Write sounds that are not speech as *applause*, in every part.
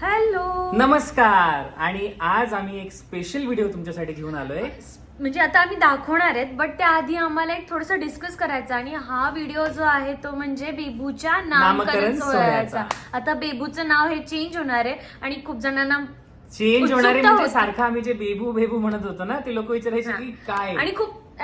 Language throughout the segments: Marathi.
हॅलो. नमस्कार. आणि आज आम्ही एक स्पेशल व्हिडिओ तुमच्यासाठी घेऊन आलोय. म्हणजे आता आम्ही दाखवणार आहेत बट त्याआधी आम्हाला एक थोडस डिस्कस करायचं आणि हा व्हिडिओ जो आहे तो म्हणजे बेबूच्या नामकरण नामकरण सोहळ्याचा. सोहळ्याचा. आता बेबूचं नाव हे चेंज होणार आहे आणि खूप जणांना चेंज होणारे उत्सुकता म्हणजे होती. सारखं आम्ही जे बेबू बेबू म्हणत होतो ना ते लोक विचारायचे की काय आणि खूप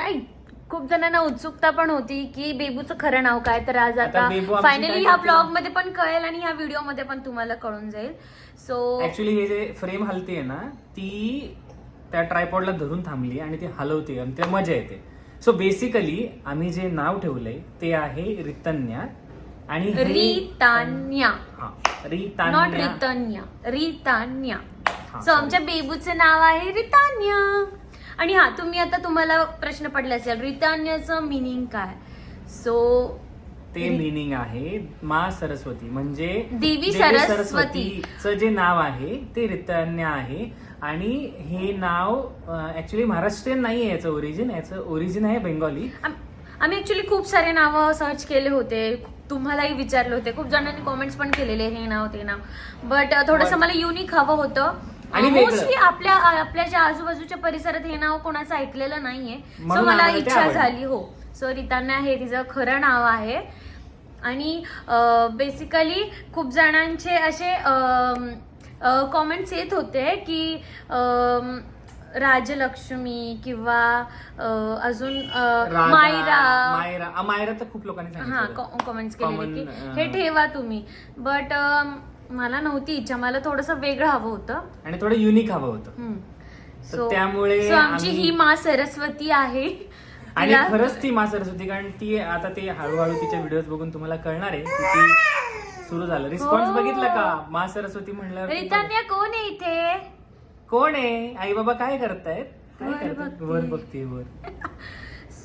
खूप जणांना उत्सुकता पण होती की बेबूचं खरं नाव काय. तर आज आता आता बेबू आमची फायनली काय ह्या करते? ब्लॉगमध्ये पण कळेल आणि ह्या व्हिडिओमध्ये पण तुम्हाला कळून जाईल. सो ऍक्च्युली हे जे फ्रेम हलते ना ती त्या ट्रायपॉडला धरून थांबली आणि ती हलवते आणि ते मजा येते. सो बेसिकली आम्ही जे नाव ठेवलंय ते आहे रितन्या आणि हे- रितान्या. हा, नॉट रितान्या रितन्या. रितान्या. हा, सो आमच्या बेबूचं नाव आहे रितान्या. आणि हा तुम्ही आता तुम्हाला प्रश्न पडला असेल रितान्याचं मिनिंग काय? सो ते मिनिंग आहे मा सरस्वती म्हणजे देवी सरस्वती. सरस्वतीचं जे नाव आहे ते रितन्या आहे. आणि हे नाव ऍक्च्युली महाराष्ट्रीयन नाही आहे याचं ओरिजिन याचं ओरिजिन आहे बेंगॉली आम- आम्ही ऍक्च्युली खूप सारे नावं सर्च केले होते तुम्हालाही विचारले होते खूप जणांनी कॉमेंट्स पण केलेले हे नाव ते नाव. बट थोडंसं मला युनिक हवं होतं. आणि. मोस्टली आपल्या आपल्या ज्या आजूबाजूच्या परिसरात हे नाव कोणाचं ऐकलेलं नाहीये. सो म्हणून मला आम्हाला ते इच्छा आवडलं. झाली हो. सो रितान्या हे तिचं खरं नाव आहे. आणि बेसिकली खूप जणांचे असे कॉमेंट्स येत होते की अम, राजलक्ष्मी किंवा अं, अजून अं, राधा, मायरा. मायरा. अ, मायरा तर खूप लोकांनी हा सांगितलं कॉमेंट्स Common, की अं, हे ठेवा तुम्ही. बट मला नव्हती इच्छा मला थोडस वेगळं हवं होतं. आणि थोडं युनिक हवं होतं. हम्म. तर So- त्यामुळे so आमची आम्ही- ही मा सरस्वती आहे. आणि तिला- खरंच ती मा सरस्वती कारण ती आता ते हळूहळू तिच्या व्हिडिओज बघून तुम्हाला कळणार आहे की ती सुरू झालं. रिस्पॉन्स हो. बघितलं का? मा सरस्वती म्हणल्यावर रितान्या कोण आहे इथे? कोण आहे? आई बाबा काय करतायत? काय वर करतायत? बघते. वर बघते वर. *laughs*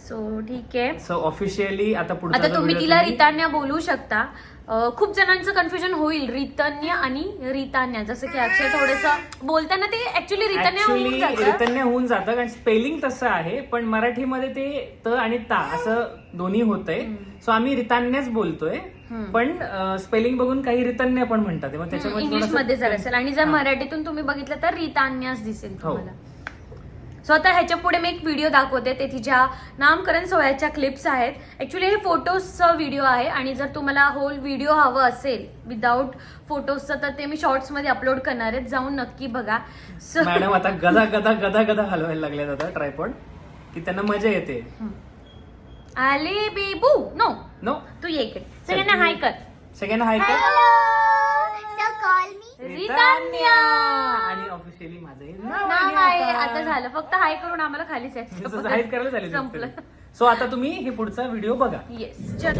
सो ठीक आहे. सो ऑफिशियली आता पुढचा आता जो तुम्ही video तिला रितान्या बोलू शकता. अं, खूप जणांचं कन्फ्युजन होईल. रितन्या आणि रितान्या. जसं की अक्षय थोडस बोलताना ते ऍक्च्युली रितान्या होऊन ऍक्च्युली जातं. रितन्या होऊन जातं. कारण स्पेलिंग तसं आहे पण मराठीमध्ये ते त आणि ता असं दोन्ही होतंय. सो आम्ही रितान्याच बोलतोय. पण स्पेलिंग बघून काही रितन्या पण म्हणतात. मग त्याच्यामुळे इंग्लिश थोडंसं- मध्ये जर असेल आणि जर हा. मराठीतून तुम्ही बघितलं तर रितान्यास दिसेल हो. तुम्हाला. सो आता ह्याच्या पुढे मी एक व्हिडिओ दाखवते. ते तिच्या नामकरण सोहळ्याच्या क्लिप्स आहेत ऍक्च्युली हे फोटोजचा व्हिडिओ आहे आणि जर तुम्हाला होल व्हिडिओ हवं असेल विदाऊट फोटोजचं तर ते मी शॉर्ट्समध्ये अपलोड करणार आहेत जाऊन नक्की बघा. सो मॅडम आता गदा गदा गदा गदा हलवायला लागल्यात आता ट्रायपॉड की त्यांना मजा येते. आले बेबू. नो नो तू ये इकडे. सगळ्यांना हाय कर सेकंड हाय का So call me. रितान्या आणि ऑफिशियली माझं हे नाव आहे आता. झालं. फक्त हाय करून आम्हाला खालीच हाय *laughs* करायला यायचं झाले संपलं. सो आता तुम्ही हे पुढचा व्हिडिओ बघा. येस चल.